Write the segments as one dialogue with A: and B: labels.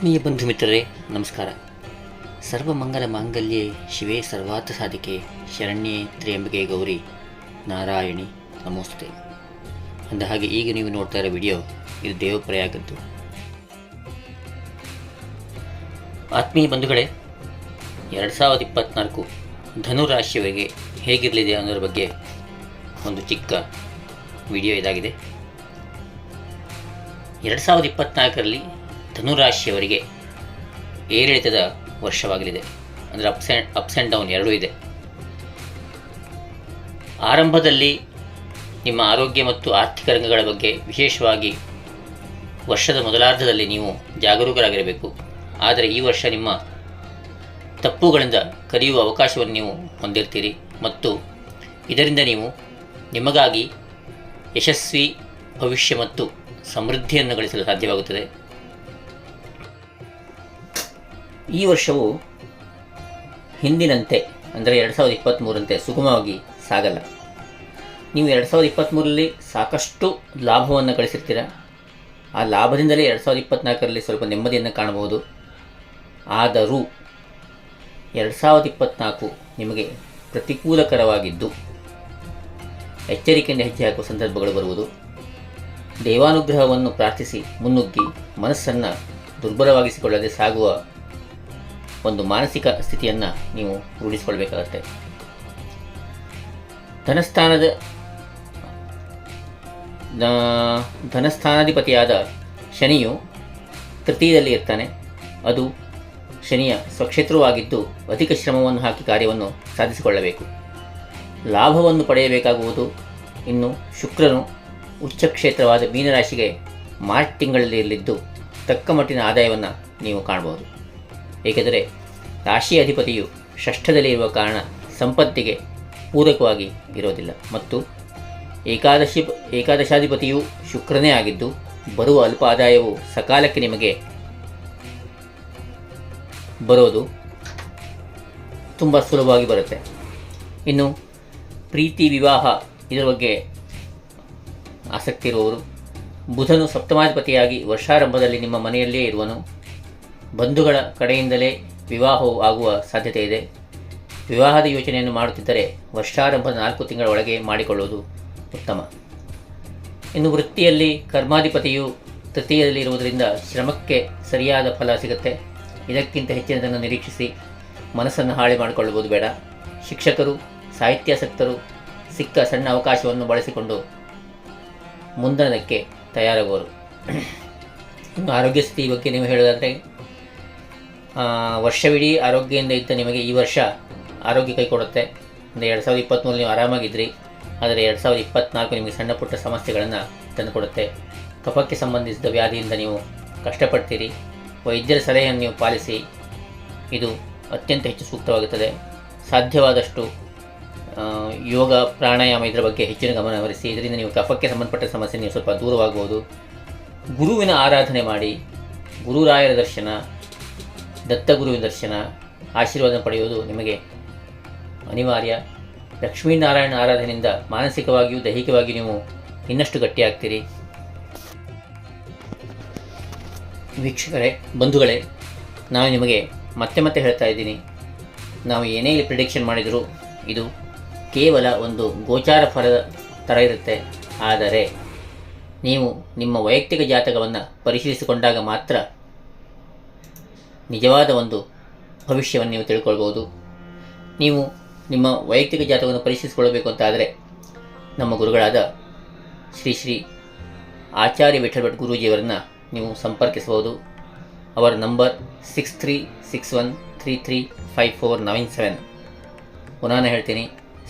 A: ಆತ್ಮೀಯ ಬಂಧು ಮಿತ್ರರೇ, ನಮಸ್ಕಾರ. ಸರ್ವಮಂಗಲ ಮಾಂಗಲ್ಯೇ ಶಿವೇ ಸರ್ವಾರ್ಥ ಸಾಧಿಕೆ ಶರಣ್ಯೇ ತ್ರಿಯಂಬಿಕೆ ಗೌರಿ ನಾರಾಯಣಿ ನಮೋಸ್ತೆ ಅಂದ ಹಾಗೆ ಈಗ ನೀವು ನೋಡ್ತಾ ಇರೋ ವಿಡಿಯೋ ಇದು ದೇವಪ್ರಯಾಗದ್ದು. ಆತ್ಮೀಯ ಬಂಧುಗಳೇ, ಎರಡು ಸಾವಿರದ ಇಪ್ಪತ್ತ್ನಾಲ್ಕು ಧನು ರಾಶಿಯವರಿಗೆ ಹೇಗಿರಲಿದೆ ಅನ್ನೋದ್ರ ಬಗ್ಗೆ ಒಂದು ಚಿಕ್ಕ ವಿಡಿಯೋ ಇದಾಗಿದೆ. ಎರಡು ಸಾವಿರದ ಇಪ್ಪತ್ತ್ನಾಲ್ಕರಲ್ಲಿ ಧನುರಾಶಿಯವರಿಗೆ ಏರಿಳಿತದ ವರ್ಷವಾಗಲಿದೆ. ಅಂದರೆ ups and ups and down ಎರಡೂ ಇದೆ. ಆರಂಭದಲ್ಲಿ ನಿಮ್ಮ ಆರೋಗ್ಯ ಮತ್ತು ಆರ್ಥಿಕ ರಂಗಗಳ ಬಗ್ಗೆ ವಿಶೇಷವಾಗಿ ವರ್ಷದ ಮೊದಲಾರ್ಧದಲ್ಲಿ ನೀವು ಜಾಗರೂಕರಾಗಿರಬೇಕು. ಆದರೆ ಈ ವರ್ಷ ನಿಮ್ಮ ತಪ್ಪುಗಳಿಂದ ಕಲಿಯುವ ಅವಕಾಶವನ್ನು ನೀವು ಹೊಂದಿರ್ತೀರಿ. ಮತ್ತು ಇದರಿಂದ ನೀವು ನಿಮಗಾಗಿ ಯಶಸ್ವಿ ಭವಿಷ್ಯ ಮತ್ತು ಸಮೃದ್ಧಿಯನ್ನು ಗಳಿಸಲು ಸಾಧ್ಯವಾಗುತ್ತದೆ. ಈ ವರ್ಷವು ಹಿಂದಿನಂತೆ, ಅಂದರೆ ಎರಡು ಸಾವಿರದ ಇಪ್ಪತ್ತ್ಮೂರಂತೆ ಸುಗಮವಾಗಿ ಸಾಗಲ್ಲ. ನೀವು ಎರಡು ಸಾವಿರದ ಇಪ್ಪತ್ತ್ಮೂರರಲ್ಲಿ ಸಾಕಷ್ಟು ಲಾಭವನ್ನು ಗಳಿಸಿರ್ತೀರ? ಆ ಲಾಭದಿಂದಲೇ ಎರಡು ಸಾವಿರದ ಇಪ್ಪತ್ತ್ನಾಲ್ಕರಲ್ಲಿ ಸ್ವಲ್ಪ ನೆಮ್ಮದಿಯನ್ನು ಕಾಣಬಹುದು. ಆದರೂ ಎರಡು ಸಾವಿರದ ಇಪ್ಪತ್ತ್ನಾಲ್ಕು ನಿಮಗೆ ಪ್ರತಿಕೂಲಕರವಾಗಿದ್ದು, ಎಚ್ಚರಿಕೆಯಿಂದ ಹೆಜ್ಜೆ ಹಾಕುವ ಸಂದರ್ಭಗಳು ಬರುವುದು. ದೇವಾನುಗ್ರಹವನ್ನು ಪ್ರಾರ್ಥಿಸಿ ಮುನ್ನುಗ್ಗಿ ಮನಸ್ಸನ್ನು ದುರ್ಬಲವಾಗಿಸಿಕೊಳ್ಳದೆ ಸಾಗುವ ಒಂದು ಮಾನಸಿಕ ಸ್ಥಿತಿಯನ್ನು ನೀವು ರೂಢಿಸಿಕೊಳ್ಬೇಕಾಗತ್ತೆ. ಧನಸ್ಥಾನದ ಧನಸ್ಥಾನಾಧಿಪತಿಯಾದ ಶನಿಯು ತೃತೀಯದಲ್ಲಿ ಇರ್ತಾನೆ. ಅದು ಶನಿಯ ಸ್ವಕ್ಷೇತ್ರವಾಗಿದ್ದು ಅಧಿಕ ಶ್ರಮವನ್ನು ಹಾಕಿ ಕಾರ್ಯವನ್ನು ಸಾಧಿಸಿಕೊಳ್ಳಬೇಕು. ಲಾಭವನ್ನು ಪಡೆಯಬೇಕಾಗುವುದು. ಇನ್ನು ಶುಕ್ರನು ಉಚ್ಚ ಕ್ಷೇತ್ರವಾದ ಮೀನರಾಶಿಗೆ ಮಾರ್ಚ್ ತಿಂಗಳಲ್ಲಿ ಇರಲಿದ್ದು ತಕ್ಕ ಮಟ್ಟಿನ ಆದಾಯವನ್ನು ನೀವು ಕಾಣಬಹುದು ಏಕೆಂದರೆ ರಾಶಿ ಅಧಿಪತಿಯು ಷಷ್ಠದಲ್ಲಿ ಇರುವ ಕಾರಣ ಸಂಪತ್ತಿಗೆ ಪೂರಕವಾಗಿ ಇರೋದಿಲ್ಲ. ಮತ್ತು ಏಕಾದಶಿ ಏಕಾದಶಾಧಿಪತಿಯು ಶುಕ್ರನೇ ಆಗಿದ್ದು, ಬರುವ ಅಲ್ಪ ಆದಾಯವು ಸಕಾಲಕ್ಕೆ ನಿಮಗೆ ಬರೋದು ತುಂಬ ಸುಲಭವಾಗಿ ಬರುತ್ತೆ. ಇನ್ನು ಪ್ರೀತಿ ವಿವಾಹ ಇದರ ಬಗ್ಗೆ ಆಸಕ್ತಿ ಇರುವವರು, ಬುಧನು ಸಪ್ತಮಾಧಿಪತಿಯಾಗಿ ವರ್ಷಾರಂಭದಲ್ಲಿ ನಿಮ್ಮ ಮನೆಯಲ್ಲೇ ಇರುವನು ಬಂಧುಗಳ ಕಡೆಯಿಂದಲೇ ವಿವಾಹವು ಆಗುವ ಸಾಧ್ಯತೆ ಇದೆ. ವಿವಾಹದ ಯೋಚನೆಯನ್ನು ಮಾಡುತ್ತಿದ್ದರೆ ವರ್ಷಾರಂಭದ ನಾಲ್ಕು ತಿಂಗಳ ಒಳಗೆ ಮಾಡಿಕೊಳ್ಳುವುದು ಉತ್ತಮ. ಇನ್ನು ವೃತ್ತಿಯಲ್ಲಿ ಕರ್ಮಾಧಿಪತಿಯು ತೃತೀಯದಲ್ಲಿ ಇರುವುದರಿಂದ ಶ್ರಮಕ್ಕೆ ಸರಿಯಾದ ಫಲ ಸಿಗುತ್ತೆ. ಇದಕ್ಕಿಂತ ಹೆಚ್ಚಿನದನ್ನು ನಿರೀಕ್ಷಿಸಿ ಮನಸ್ಸನ್ನು ಹಾಳೆ ಮಾಡಿಕೊಳ್ಳುವುದು ಬೇಡ. ಶಿಕ್ಷಕರು, ಸಾಹಿತ್ಯಾಸಕ್ತರು ಸಿಕ್ಕ ಸಣ್ಣ ಅವಕಾಶವನ್ನು ಬಳಸಿಕೊಂಡು ಮುಂದಿನದಕ್ಕೆ ತಯಾರಾಗುವರು. ಆರೋಗ್ಯ ಸ್ಥಿತಿ ಬಗ್ಗೆ ನೀವು ಹೇಳೋದಾದರೆ ವರ್ಷವಿಡೀ ಆರೋಗ್ಯದಿಂದ ಇದ್ದ ನಿಮಗೆ ಈ ವರ್ಷ ಆರೋಗ್ಯ ಕೈ ಕೊಡುತ್ತೆ. ಅಂದರೆ ಎರಡು ಸಾವಿರದ ಇಪ್ಪತ್ತ್ಮೂರು ನೀವು ಆರಾಮಾಗಿದ್ರಿ, ಆದರೆ ಎರಡು ಸಾವಿರದ ಇಪ್ಪತ್ತ್ನಾಲ್ಕು ನಿಮಗೆ ಸಣ್ಣ ಪುಟ್ಟ ಸಮಸ್ಯೆಗಳನ್ನು ತಂದುಕೊಡುತ್ತೆ. ಕಫಕ್ಕೆ ಸಂಬಂಧಿಸಿದ ವ್ಯಾಧಿಯಿಂದ ನೀವು ಕಷ್ಟಪಡ್ತೀರಿ. ವೈದ್ಯರ ಸಲಹೆಯನ್ನು ನೀವು ಪಾಲಿಸಿ, ಇದು ಅತ್ಯಂತ ಹೆಚ್ಚು ಸೂಕ್ತವಾಗುತ್ತದೆ. ಸಾಧ್ಯವಾದಷ್ಟು ಯೋಗ, ಪ್ರಾಣಾಯಾಮ ಇದರ ಬಗ್ಗೆ ಹೆಚ್ಚಿನ ಗಮನ ಹರಿಸಿ, ಇದರಿಂದ ನೀವು ಕಫಕ್ಕೆ ಸಂಬಂಧಪಟ್ಟ ಸಮಸ್ಯೆ ನೀವು ಸ್ವಲ್ಪ ದೂರವಾಗಬಹುದು. ಗುರುವಿನ ಆರಾಧನೆ ಮಾಡಿ, ಗುರುರಾಯರ ದರ್ಶನ ದತ್ತಗುರುವಿನ ದರ್ಶನ ಆಶೀರ್ವಾದ ಪಡೆಯುವುದು ನಿಮಗೆ ಅನಿವಾರ್ಯ. ಲಕ್ಷ್ಮೀನಾರಾಯಣ ಆರಾಧನೆಯಿಂದ ಮಾನಸಿಕವಾಗಿಯೂ ದೈಹಿಕವಾಗಿ ನೀವು ಇನ್ನಷ್ಟು ಗಟ್ಟಿಯಾಗ್ತೀರಿ. ವೀಕ್ಷಕರೇ, ಬಂಧುಗಳೇ, ನಾನು ನಿಮಗೆ ಮತ್ತೆ ಮತ್ತೆ ಹೇಳ್ತಾ ಇದ್ದೀನಿ. ನಾವು ಏನೇ ಇಲ್ಲಿ ಪ್ರಿಡಿಕ್ಷನ್ ಮಾಡಿದರೂ ಇದು ಕೇವಲ ಒಂದು ಗೋಚಾರ ಫಲದ ಥರ ಇರುತ್ತೆ. ಆದರೆ, ನೀವು ನಿಮ್ಮ ವೈಯಕ್ತಿಕ ಜಾತಕವನ್ನು ಪರಿಶೀಲಿಸಿಕೊಂಡಾಗ ಮಾತ್ರ ನಿಜವಾದ ಒಂದು ಭವಿಷ್ಯವನ್ನು ನೀವು ತಿಳ್ಕೊಳ್ಬೋದು. ನೀವು ನಿಮ್ಮ ವೈಯಕ್ತಿಕ ಜಾತಕವನ್ನು ಪರಿಶೀಲಿಸಿಕೊಳ್ಳಬೇಕು ಅಂತಾದರೆ ನಮ್ಮ ಗುರುಗಳಾದ ಶ್ರೀ ಶ್ರೀ ಆಚಾರ್ಯ ವಿಠಲ್ ಭಟ್ ಗುರೂಜಿಯವರನ್ನು ನೀವು ಸಂಪರ್ಕಿಸಬಹುದು. ಅವರ number six three six one three three five four nine seven ಪುನಃ ಹೇಳ್ತೀನಿ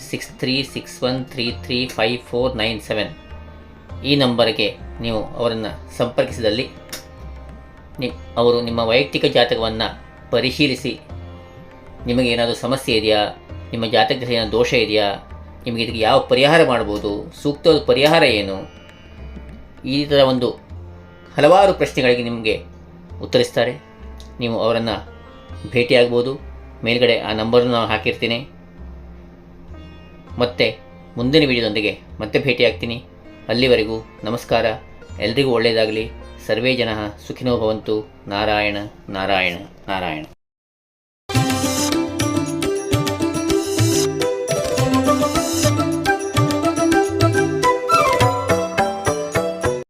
A: six three six one three three five four nine seven ಈ ನಂಬರ್ಗೆ ನೀವು ಅವರನ್ನು ಸಂಪರ್ಕಿಸಿದಲ್ಲಿ ಅವರು ನಿಮ್ಮ ವೈಯಕ್ತಿಕ ಜಾತಕವನ್ನು ಪರಿಶೀಲಿಸಿ. ನಿಮಗೆ ಏನಾದರೂ ಸಮಸ್ಯೆ ಇದೆಯಾ? ನಿಮ್ಮ ಜಾತಕದಲ್ಲಿ ಏನಾದರೂ ದೋಷ ಇದೆಯಾ? ನಿಮಗೆ ಇದಕ್ಕೆ ಯಾವ ಪರಿಹಾರ ಮಾಡ್ಬೋದು? ಸೂಕ್ತವಾದ ಪರಿಹಾರ ಏನು? ಈ ಥರ ಒಂದು ಹಲವಾರು ಪ್ರಶ್ನೆಗಳಿಗೆ ನಿಮಗೆ ಉತ್ತರಿಸ್ತಾರೆ. ನೀವು ಅವರನ್ನು ಭೇಟಿಯಾಗ್ಬೋದು. ಮೇಲ್ಗಡೆ ಆ ನಂಬರನ್ನು ನಾನು ಹಾಕಿರ್ತೀನಿ. ಮತ್ತೆ ಮುಂದಿನ ವಿಡಿಯೋದೊಂದಿಗೆ ಮತ್ತೆ ಭೇಟಿಯಾಗ್ತೀನಿ. ಅಲ್ಲಿವರೆಗೂ ನಮಸ್ಕಾರ. ಎಲ್ರಿಗೂ ಒಳ್ಳೆಯದಾಗಲಿ. ಸರ್ವೇ ಜನ ಸುಖಿನೋ ಭವಂತು ನಾರಾಯಣ ನಾರಾಯಣ ನಾರಾಯಣ.